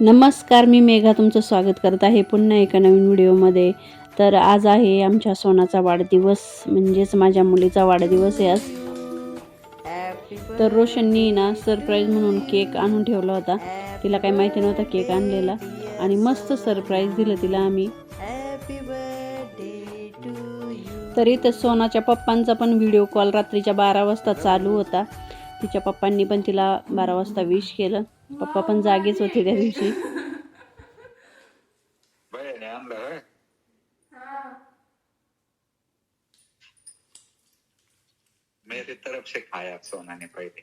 नमस्कार मी मेघा तुमचं स्वागत करत आहे पुन्हा एका नवीन व्हिडिओमध्ये. तर आज आहे आमच्या सोनाचा वाढदिवस म्हणजेच माझ्या मुलीचा वाढदिवस आहे आज. तर रोशननी ना सरप्राईज म्हणून केक आणून ठेवला होता. तिला काही माहिती नव्हता केक आणलेला. आणि मस्त सरप्राईज दिलं तिला आम्ही. तर इथं सोनाच्या पप्पांचा पण व्हिडिओ कॉल रात्रीच्या बारा वाजता चालू होता. तिच्या पप्पांनी पण तिला बारा वाजता विश केलं. पप्पा पण जागेच होते त्या दिवशी. मेरी तरफ़ से खाया सोना ने पहले.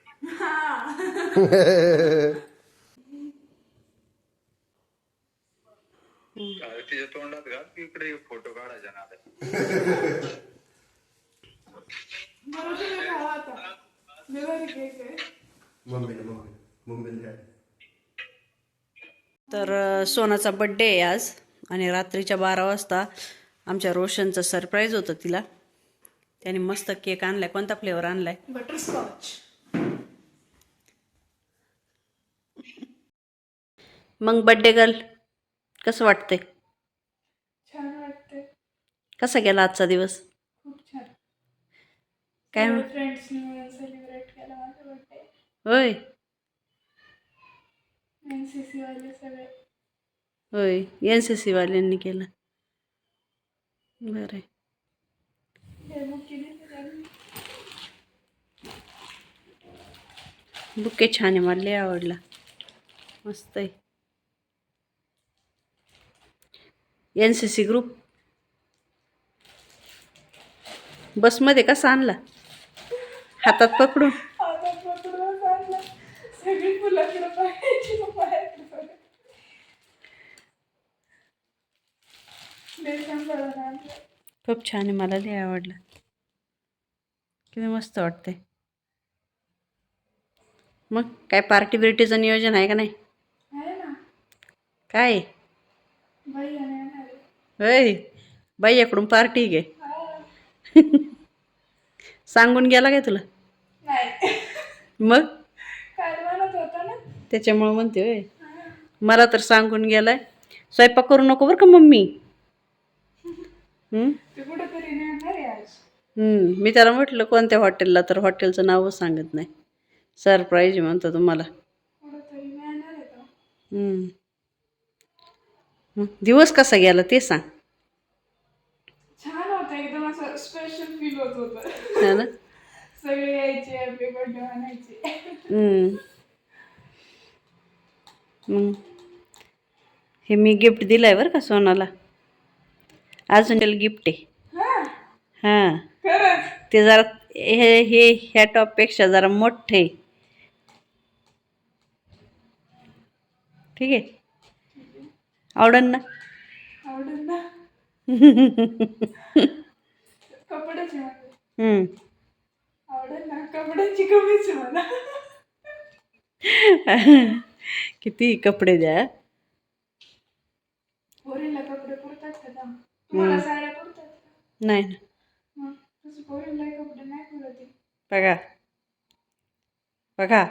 तिच्या तोंडात घाल की इकडे फ़ोटो काढायचा ना मुंबईला मुंबई मुंबईला तर सोनाचा बड्डे आहे आज आणि रात्रीच्या बारा वाजता आमच्या रोशनचं सरप्राईज होतं तिला. त्याने मस्त केक आणलाय. कोणता फ्लेवर आणलाय? बटरस्कॉच मग बड्डे गर्ल कसं वाटतंय? छान कसा गेला आजचा दिवस? खूप छान. काय म्हण- फ्रेंड्सनी मिळून सेलिब्रेट केला माझा बर्थडे होय. एन सी सी वाले सगळे. होय एन सी सी वाल्यांनी केलं. बरं. हे बुके छान आहे मला लय आवडला. मस्त आहे. एन सी सी ग्रुप बसमध्ये कसा आणला? हातात पकडून. हातात पकडून आणलं. सगळी खूप छान आहे मला लय आवडला. किती मस्त वाटतंय. मग काय पार्टी बिर्टीचं नियोजन आहे का नाही? काय. होय बाईकडून पार्टी घे. सांगून गेला काय तुला? मग? त्याच्यामुळं म्हणते होय. मला तर सांगून गेलाय. स्वयंपाक करू नको बरं का मम्मी हम्म? ते कुठेतरी नेणार आहे आज हम्म. मी त्याला म्हटलं कोणत्या हॉटेलला तर हॉटेलचं नावच सांगत नाही. सरप्राईज म्हणतो तुम्हाला. दिवस कसा गेला ते सांग. छान होतं एकदम असं स्पेशल फील होत होतं. है ना? सगळे यायचे हॅपी बर्थडे म्हणायचे. हम्म. मग हे मी गिफ्ट दिलंय बरं का सोनाला. अजून त्याला गिफ्ट आहे. हा? हां. ते जरा हे हे ह्या टॉपपेक्षा जरा मोठं आहे. ठीक आहे? आवडन ना? आवडेल ना? कपड्याची. आवडेल ना? कपड्यांची कमीच मला किती कपडे द्या पोरीला कपडे पुरतात का दाम तुम्हाला साड्या पुरतात का? नाही ना. मग तसं पोरीला कपडे नाही पुरत आहे. बघा. बघा.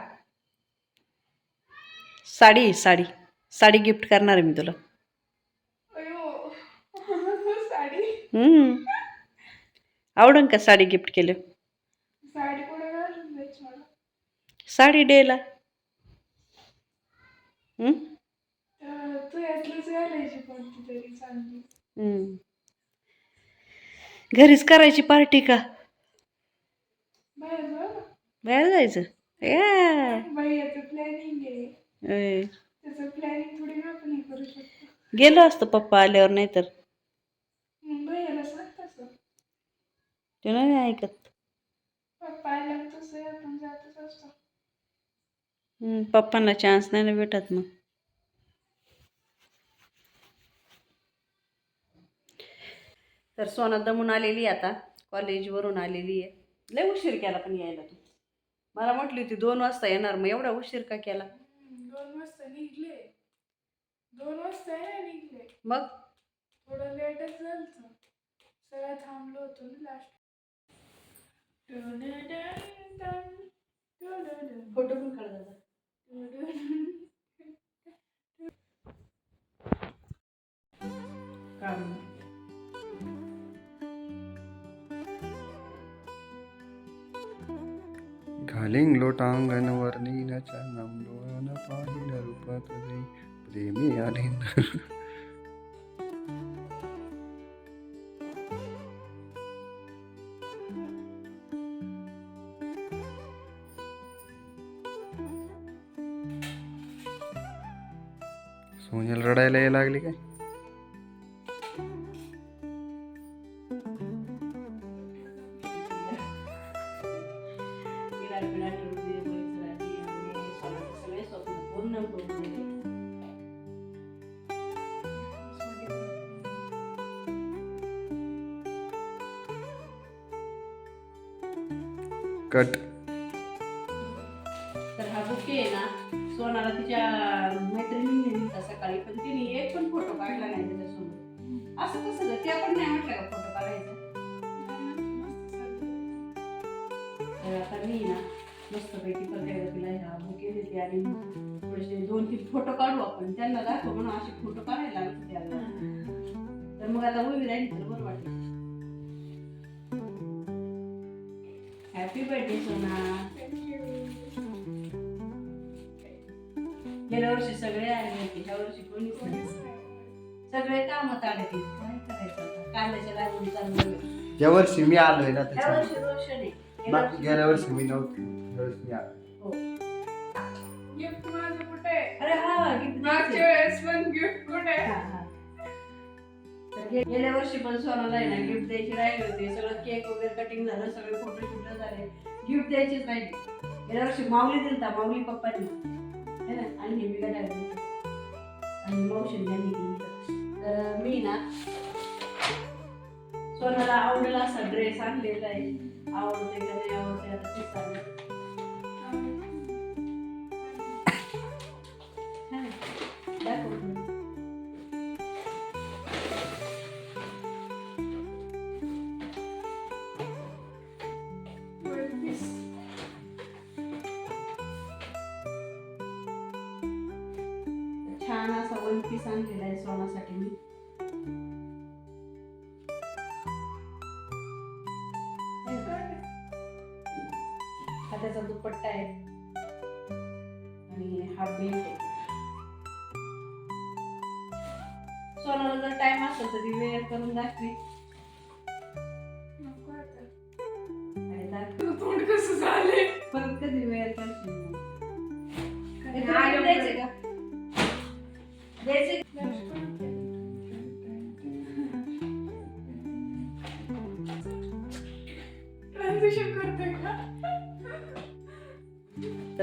साडी साडी. साडी गिफ्ट करणार आहे मी तुला. अयो. साडी. हम्म. आवडन का साडी गिफ्ट केलं? साडी कुठे घालून द्यायची मला? साडी डेला. हम्म? तर तू यातलंच घालायची कोणती तरी चांगली. हम्म. घरीच करायची पार्टी का? बाहेर जायचं? या. गेलो असतो पप्पा आल्यावर नाही तर ते नाही ऐकत. पप्पांना चान्स नाही ना भेटत मग. तर सोना दमून आलेली आहे आता. कॉलेजवरून आलेली आहे. लय उशीर केला पण यायला तू. मला म्हटली होती दोन वाजता येणार. मग एवढा उशीर का केला? दोन वाजता निघले. दोन वाजता निघले. मग? थोडं लेटच झालं सगळं थांबलो होतो ना लास्ट घालिंग लोटांगण वर्णिनाच्या नामडोळान पाहिल्या रूपात जाई प्रेमी आले सोन्याला रडायला यायला लागली काय कट. तर हा बुके आहे ना सोनाला तिच्या मैत्रिणीने दिलता सकाळी पण तिने एक पण फोटो काढला नाही त्याच्यासोबत असं कसं ग? त्या पण नाही म्हटलं का फोटो काढायचा? तर आता मी ना मस्तपैकी प्रत्येक तिला ह्या बुके देते आणि थोडेसे दोन तीन फोटो काढू आपण. त्यांना दाखव म्हणून असे फोटो काढायला लागत होते तर मग आता उभी राहिली तर हॅपी बर्थडे सोना गेल्या वर्षी सगळे आले होते ह्या वर्षी कोणीच नाही सगळे कामात आले ते काय करायचं आता? कांद्याच्या लागून चालू या वर्षी मी आलोय ना ह्या त्याच्या वर्षी रोशन आहे गेल्या बाकी वर्षी- गेल्या वर्षी मी नव्हती या वर्षी मी आलो हो. गिफ्ट माझं कुठे आहे? अरे हा gift मागच्या. वेळेस पण गिफ्ट कुठे? हा, हा. गेल्या वर्षी पण सोनाला आहे ना गिफ्ट द्यायची राहिले होते. सगळं केक वगैरे कटिंग झालं सगळे फोटो शूट झाले. गिफ्ट द्यायचीच नाही. गेल्या वर्षी माऊली दिलता माऊली पप्पानी. है ना? आणि हे मी गड्या आणि मावशी त्यांनी केली तर मी ना सोनाला आवडला असा ड्रेस आणलेला आहे. आवडते का नाही आवडते आता छान असा वन पीस आणलेला आहे सोनासाठी. मी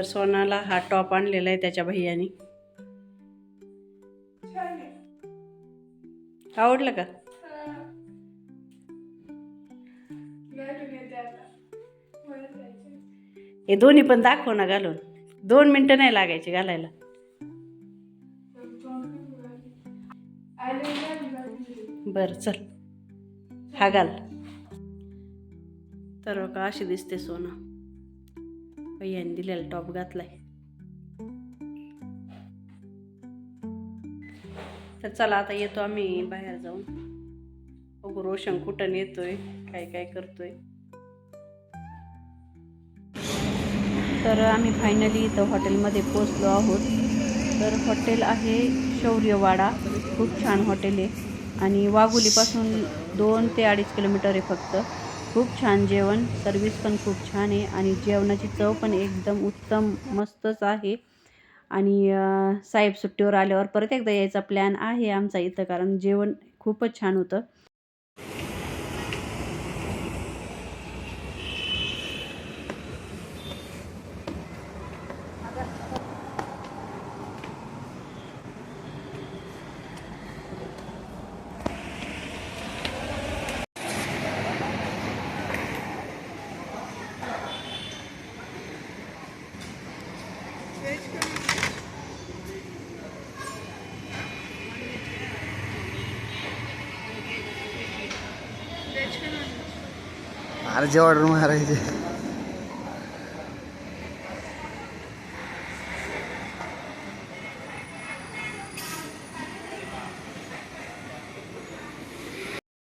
सोनाला हा टॉप आणलेला आहे त्याच्या भैयानी. आवडलं का? हे दोन्ही पण दाखव ना घालून. दोन मिनटं नाही लागायची घालायला. बर बरं चल. हा घाल. तर का अशी दिसते सोना. यांनी दिलेला टॉप घातलाय. तर चला आता येतो आम्ही बाहेर जाऊन. बघू रोशन कुठं येतोय काय काय करतोय. तर आम्ही फायनली इथं हॉटेलमध्ये पोचलो आहोत. तर हॉटेल आहे शौर्यवाडा. खूप छान हॉटेल आहे. आणि वाघोलीपासून दोन ते अडीच किलोमीटर आहे फक्त. खूप छान जेवण. सर्विस पण खूप छान आहे आणि जेवणाची चव पण एकदम उत्तम मस्तच आहे. आणि साहेब सुट्टीवर आल्यावर परत एकदा यायचा प्लॅन आहे आमचा इथं कारण जेवण खूपच छान होतं. अरे ऑर्डर मारायचे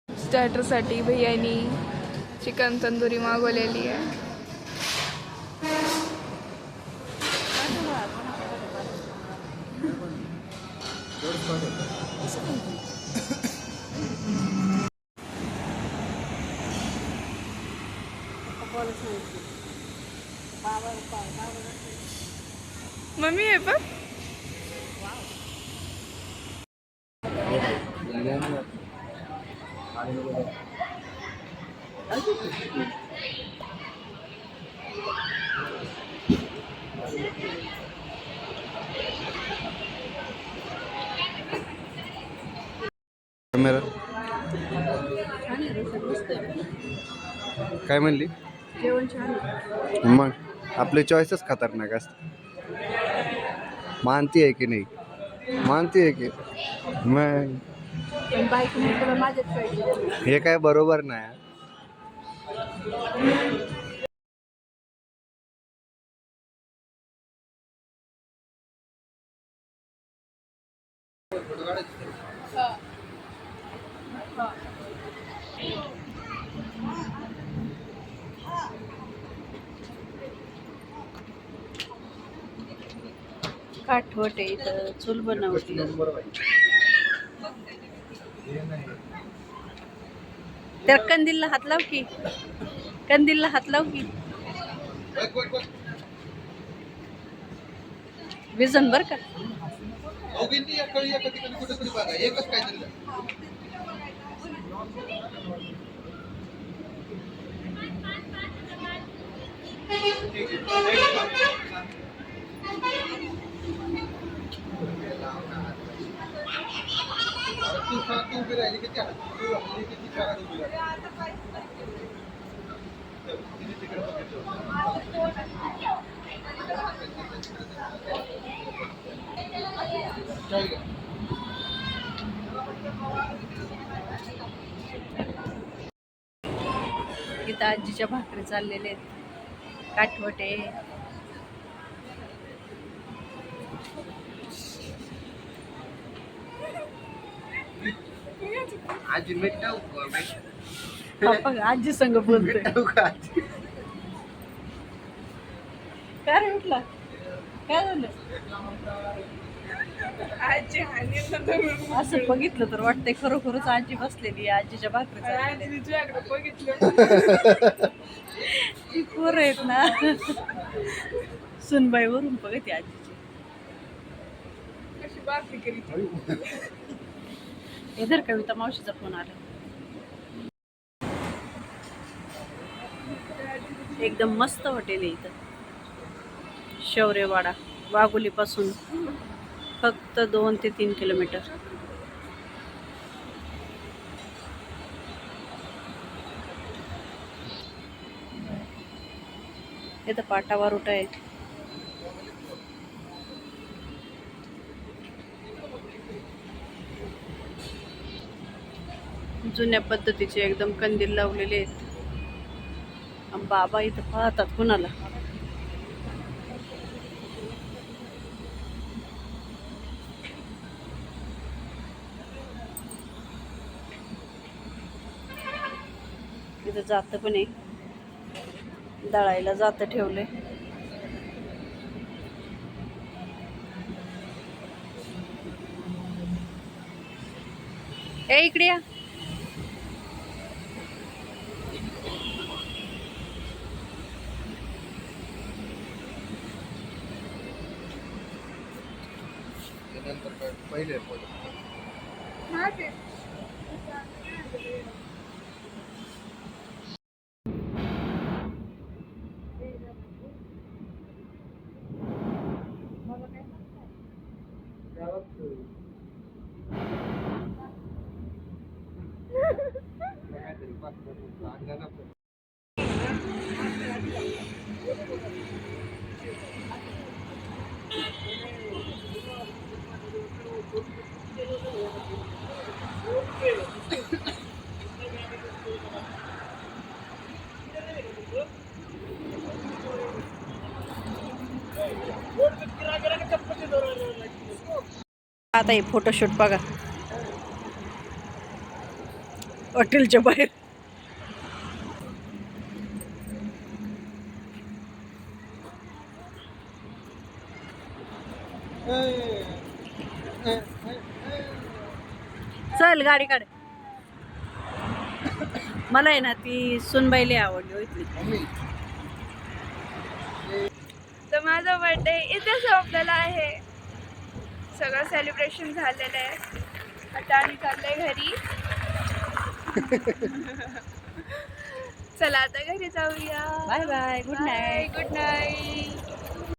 स्टार्टरसाठी भैयानी चिकन तंदुरी मागवलेली आहे. मम्मी आहे पण. कॅमेरा. काय म्हणली? जेवण छान. आहे. मग आपले चॉईसच खतरनाक असते मानती आहे की नाही? मानती आहे की. मग? हे काय बरोबर नाही. काठवट आहे इथं चूल बनवली त्या कंदीलला हात लाव की. कंदीलला हात लाव की. विजन बर का? इथं आजीच्या भाकरी चाललेले आहेत. काठवटे. आजी पप्पा आजी संग बोलतोय काय रे उठला? काय झालं? आजी हानी असं बघितलं तर वाटतंय खरोखरच आजी बसलेली आहे आजीच्या भाकरी चाललेल्या आहेत. आजी तुझ्याकडे बघितलं. ती पोरं आहेत ना. सुनबाई वरून बघते करीत इधर कविता मावशीचा फोन आला एकदम मस्त हॉटेल आहे इथं. शौर्यवाडा वाघोलीपासून फक्त दोन ते तीन किलोमीटर. इथं पाटावर उठा आहे जुन्या पद्धतीचे एकदम कंदील लावलेले आहेत. बाबा इथं पाहतात कुणाला? इथं जात पण आहे. दळायला जात ठेवले. ए इकडे या. ನಂತರ ಫೈಲ್ ಏರ್ಪೋರ್ಟ್ आता हे फोटोशूट बघा. हॉटेलच्या बाहेर. चल गाडी काढ. मला आहे ना ती सुनबाईले आवडली हो इथली. तर माझा बर्थडे इथे संपलेला आहे. सगळं सेलिब्रेशन झालेलं आहे. आता आम्ही चाललोय घरी. चला आता घरी जाऊया. Bye bye good night good night